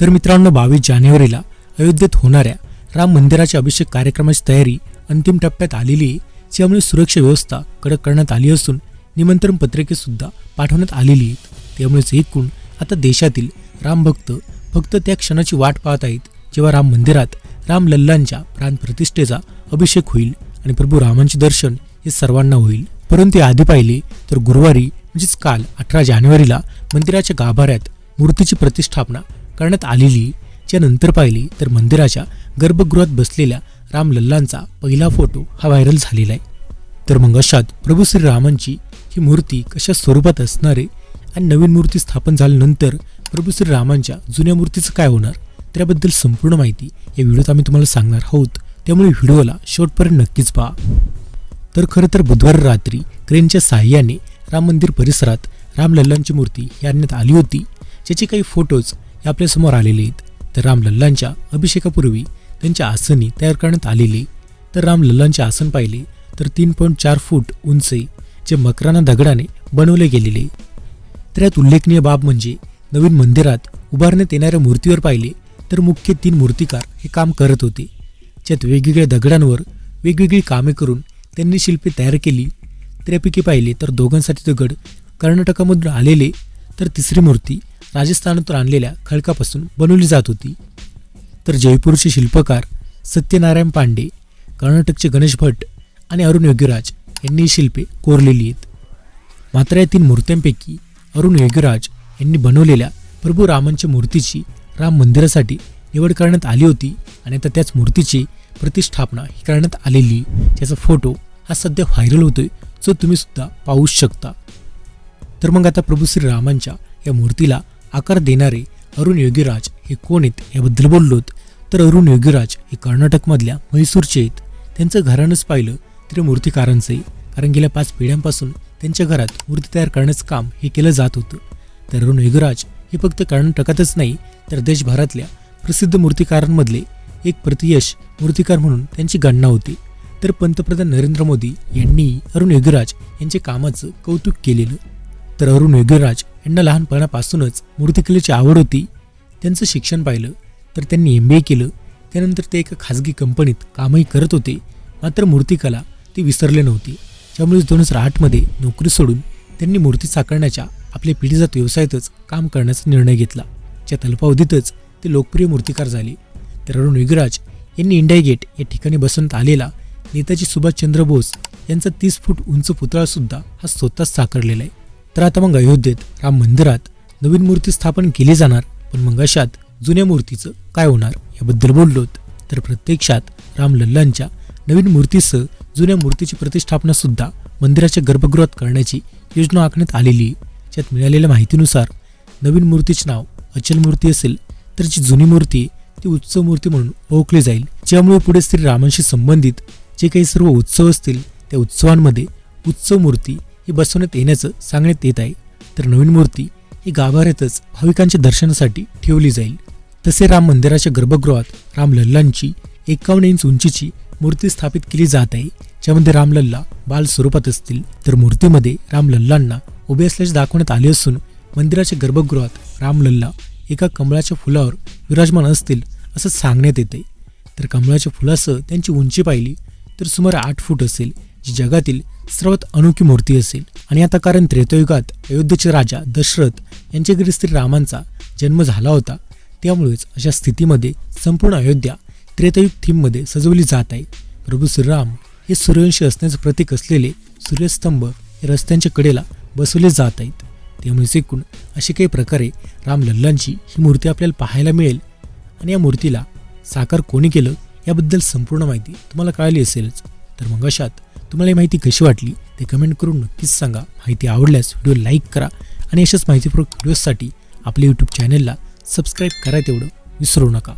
तर मित्रांनो बावीस जानेवारीला अयोध्येत होणाऱ्या राम मंदिराच्या अभिषेक कार्यक्रमाची तयारी अंतिम टप्प्यात आलेली आहे ज्यामुळे सुरक्षा व्यवस्था कडक करण्यात आली असून निमंत्रण पत्रिके सुद्धा पाठवण्यात आलेली आहेत. त्यामुळेच एकूण आता देशातील रामभक्त फक्त त्या क्षणाची वाट पाहत आहेत जेव्हा राम मंदिरात राम लल्लांच्या प्राणप्रतिष्ठेचा अभिषेक होईल आणि प्रभू रामांचे दर्शन हे सर्वांना होईल. परंतु आधी पाहिले तर गुरुवारी म्हणजेच काल अठरा जानेवारीला मंदिराच्या गाभाऱ्यात मूर्तीची प्रतिष्ठापना करण्यात आलेली च्या नंतर पाहिली तर मंदिराच्या गर्भगृहात बसलेल्या राम लल्लांचा पहिला फोटो हा व्हायरल झालेला आहे. तर मग अशात प्रभू श्रीरामांची ही मूर्ती कशा स्वरूपात असणारे आणि नवीन मूर्ती स्थापन झाल्यानंतर प्रभू श्रीरामांच्या जुन्या मूर्तीचं काय होणार त्याबद्दल संपूर्ण माहिती या व्हिडिओत आम्ही तुम्हाला सांगणार आहोत. त्यामुळे व्हिडिओला शेवटपर्यंत नक्कीच पहा. तर खरं तर बुधवार रात्री क्रेनच्या साह्याने राम मंदिर परिसरात रामलल्लांची मूर्ती ही आणण्यात आली होती. ज्याचे काही फोटोज हे आपल्यासमोर आलेले आहेत. तर रामलल्लांच्या अभिषेकापूर्वी त्यांच्या आसनी तयार करण्यात आलेली. तर रामलल्लांचे आसन पाहिले तर तीन पॉईंट चार फूट उंच जे मकराना दगडाने बनवले गेलेले. तर यात उल्लेखनीय बाब म्हणजे नवीन मंदिरात उभारण्यात येणाऱ्या मूर्तीवर पाहिले तर मुख्य तीन मूर्तिकार हे काम करत होते. ज्यात वेगवेगळ्या दगडांवर वेगवेगळी कामे करून त्यांनी शिल्पे तयार केली. त्यापैकी पाहिले तर दोघांसाठी दगड कर्नाटकामधून आलेले. तर तिसरी मूर्ती राजस्थानातून आणलेल्या खडकापासून बनवली जात होती. तर जयपूरचे शिल्पकार सत्यनारायण पांडे कर्नाटकचे गणेश भट आणि अरुण योगीराज यांनी ही शिल्पे कोरलेली आहेत. मात्र या तीन मूर्त्यांपैकी अरुण योगीराज यांनी बनवलेल्या प्रभू रामांच्या मूर्तीची राम मंदिरासाठी निवड करण्यात आली होती आणि आता त्याच मूर्तीची प्रतिष्ठापना ही करण्यात आलेली त्याचा फोटो हा सध्या व्हायरल होतोय जो तुम्ही सुद्धा पाहू शकता. तर मग आता प्रभू श्रीरामांच्या या मूर्तीला आकार देणारे अरुण योगीराज हे कोण आहेत याबद्दल बोललोत. तर अरुण योगीराज हे कर्नाटकमधल्या म्हैसूरचे आहेत. त्यांचं घरानंच पाहिलं तरी मूर्तिकारांचं आहे कारण गेल्या पाच पिढ्यांपासून त्यांच्या घरात मूर्ती तयार करण्याचं काम हे केलं जात होतं. तर अरुण योगीराज हे फक्त कर्नाटकातच नाही तर देशभरातल्या प्रसिद्ध मूर्तिकारांमधले एक प्रतियश मूर्तिकार म्हणून त्यांची गणना होती. तर पंतप्रधान नरेंद्र मोदी यांनी अरुण योगीराज यांच्या कामाचं कौतुक केलेलं. तर अरुण योगीराज यांना लहानपणापासूनच मूर्तिकलेची आवड होती. त्यांचं शिक्षण पाहिलं तर त्यांनी एम बी ए केलं. त्यानंतर ते एका खाजगी कंपनीत कामही करत होते. मात्र मूर्तिकला ती विसरले नव्हती. त्यामुळे दोन हजार आठमध्ये नोकरी सोडून त्यांनी मूर्ती साकारण्याच्या आपल्या पिढीजात व्यवसायातच काम करण्याचा निर्णय घेतला. ज्या अल्पावधीतच ते लोकप्रिय मूर्तिकार झाले. तर अरुण युगराज यांनी इंडिया गेट या ठिकाणी बसवण्यात आलेला नेताजी सुभाषचंद्र बोस यांचा तीस फूट उंच पुतळासुद्धा हा स्वतःच साकारलेला आहे. तर आता मग अयोध्येत राम मंदिरात नवीन मूर्ती स्थापन केली जाणार पण मग अशात जुन्या मूर्तीचं काय होणार याबद्दल बोललोत तर प्रत्यक्षात राम लल्लांच्या नवीन मूर्तीसह जुन्या मूर्तीची प्रतिष्ठापना सुद्धा मंदिराच्या गर्भगृहात करण्याची योजना आखण्यात आलेली आहे. ज्यात मिळालेल्या माहितीनुसार नवीन मूर्तीचे नाव अचल मूर्ती असेल तर जी जुनी मूर्ती ती उत्सव मूर्ती म्हणून ओळखली जाईल ज्यामुळे पुढे श्री रामांशी संबंधित जे काही सर्व उत्सव असतील त्या उत्सवांमध्ये उत्सव मूर्ती ही बसवण्यात येण्याचं सांगण्यात येत आहे. तर नवीन मूर्ती ही गाभाऱ्यातच भाविकांच्या दर्शनासाठी ठेवली जाईल. तसे राम मंदिराच्या गर्भगृहात राम लल्लांची एकावन्न इंच उंचीची मूर्ती स्थापित केली जात आहे. ज्यामध्ये रामलल्ला बाल स्वरूपात असतील तर मूर्तीमध्ये रामलल्लांना उभे असल्याचे दाखवण्यात आले असून मंदिराच्या गर्भगृहात रामलल्ला एका कमळाच्या फुलावर विराजमान असतील असं सांगण्यात येते. तर कमळाच्या फुलासह त्यांची उंची पाहिली तर सुमारे आठ फूट असेल. जी जगातील सर्वात अनोखी मूर्ती असेल. आणि आता कारण त्रेतयुगात अयोध्येचे राजा दशरथ यांच्या घरी श्री रामांचा जन्म झाला होता. त्यामुळेच अशा स्थितीमध्ये संपूर्ण अयोध्या त्रेतयुग थीममध्ये सजवली जात आहे. प्रभू श्रीराम हे सूर्यवंशी असण्याचं प्रतीक असलेले सूर्यस्तंभ हे रस्त्यांच्या कडेला बसवले जात आहेत. त्यामुळेच एकूण असे काही प्रकारे राम लल्लांची ही मूर्ती आपल्याला पाहायला मिळेल. आणि या मूर्तीला साकार कोणी केलं याबद्दल संपूर्ण माहिती तुम्हाला कळाली असेलच. तर मग अशात तुम्हाला ही माहिती कशी वाटली ते कमेंट करून नक्कीच सांगा. माहिती आवडल्यास व्हिडिओ लाईक करा आणि अशाच माहितीपूर्वक व्हिडिओजसाठी आपल्या यूट्यूब चॅनलला सबस्क्राईब करा तेवढं विसरू नका.